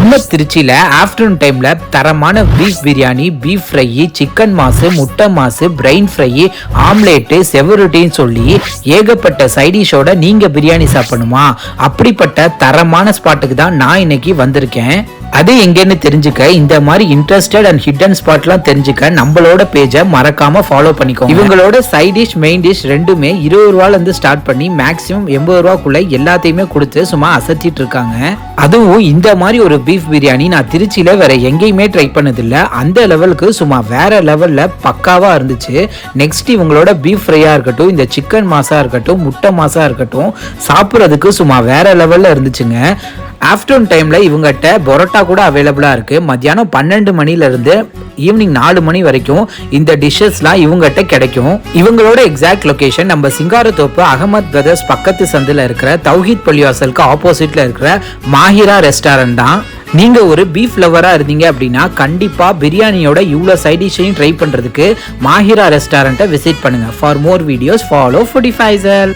நம்ம திருச்சியில ஆஃப்டர்நூன் டைம்ல தரமான beef biryani beef fry chicken மாசு முட்டை மாசு பிரெயின் ஃப்ரை ஆம்லேட்டு செவருட்டின்னு சொல்லி ஏகப்பட்ட சைடிஷோட நீங்க பிரியாணி சாப்பிடணுமா? அப்படிப்பட்ட தரமான ஸ்பாட்டுக்கு தான் நான் இன்னைக்கு வந்திருக்கேன். அது எங்கேன்னு தெரிஞ்சுக்க இந்த மாதிரி இன்ட்ரெஸ்டட் அண்ட் ஹிடன் ஸ்பாட்லாம் தெரிஞ்சுக்க நம்மளோட பேஜை மறக்காம ஃபாலோ பண்ணிக்கோ இவங்களோட சைட் டிஷ் மெயின் டிஷ் ரெண்டுமே இருபது ரூபால இருந்து ஸ்டார்ட் பண்ணி மேக்ஸிமம் எண்பது ரூபாக்குள்ள எல்லாத்தையுமே கொடுத்து சும்மா அசத்திட்டு இருக்காங்க. அதுவும் இந்த மாதிரி ஒரு பீஃப் பிரியாணி நான் திருச்சியில வேற எங்கேயுமே ட்ரை பண்ணதில்ல. அந்த லெவலுக்கு சும்மா வேற லெவல்ல பக்காவா இருந்துச்சு. நெக்ஸ்ட் இவங்களோட பீஃப் ஃப்ரையா இருக்கட்டும் இந்த சிக்கன் மாசா இருக்கட்டும் முட்டை மாசா இருக்கட்டும் சாப்பிட்றதுக்கு சும்மா வேற லெவல்ல இருந்துச்சுங்க. ஆஃப்டர்நூன் டைம்ல இவங்ககிட்ட பரோட்டா கூட அவைலபிளா இருக்கு. மத்தியானம் பன்னெண்டு மணில இருந்து ஈவினிங் நாலு மணி வரைக்கும் இந்த டிஷ்ஷஸ்லாம் இவங்ககிட்ட கிடைக்கும். இவங்களோட எக்ஸாக்ட் லொகேஷன் நம்ம சிங்காரத்தோப்பு அகமத் பிரதர்ஸ் பக்கத்து சந்தில் இருக்கிற தௌஹீத் பள்ளிவாசலுக்கு ஆப்போசிட்ல இருக்கிற மாஹிரா ரெஸ்டாரண்ட் தான். நீங்க ஒரு பீஃப் லவரா இருந்தீங்க அப்படின்னா கண்டிப்பா பிரியாணியோட இவ்வளோ சைடிஷையும் ட்ரை பண்றதுக்கு மாஹிரா ரெஸ்டாரண்ட்டை விசிட் பண்ணுங்க. For more videos follow foodie Faisal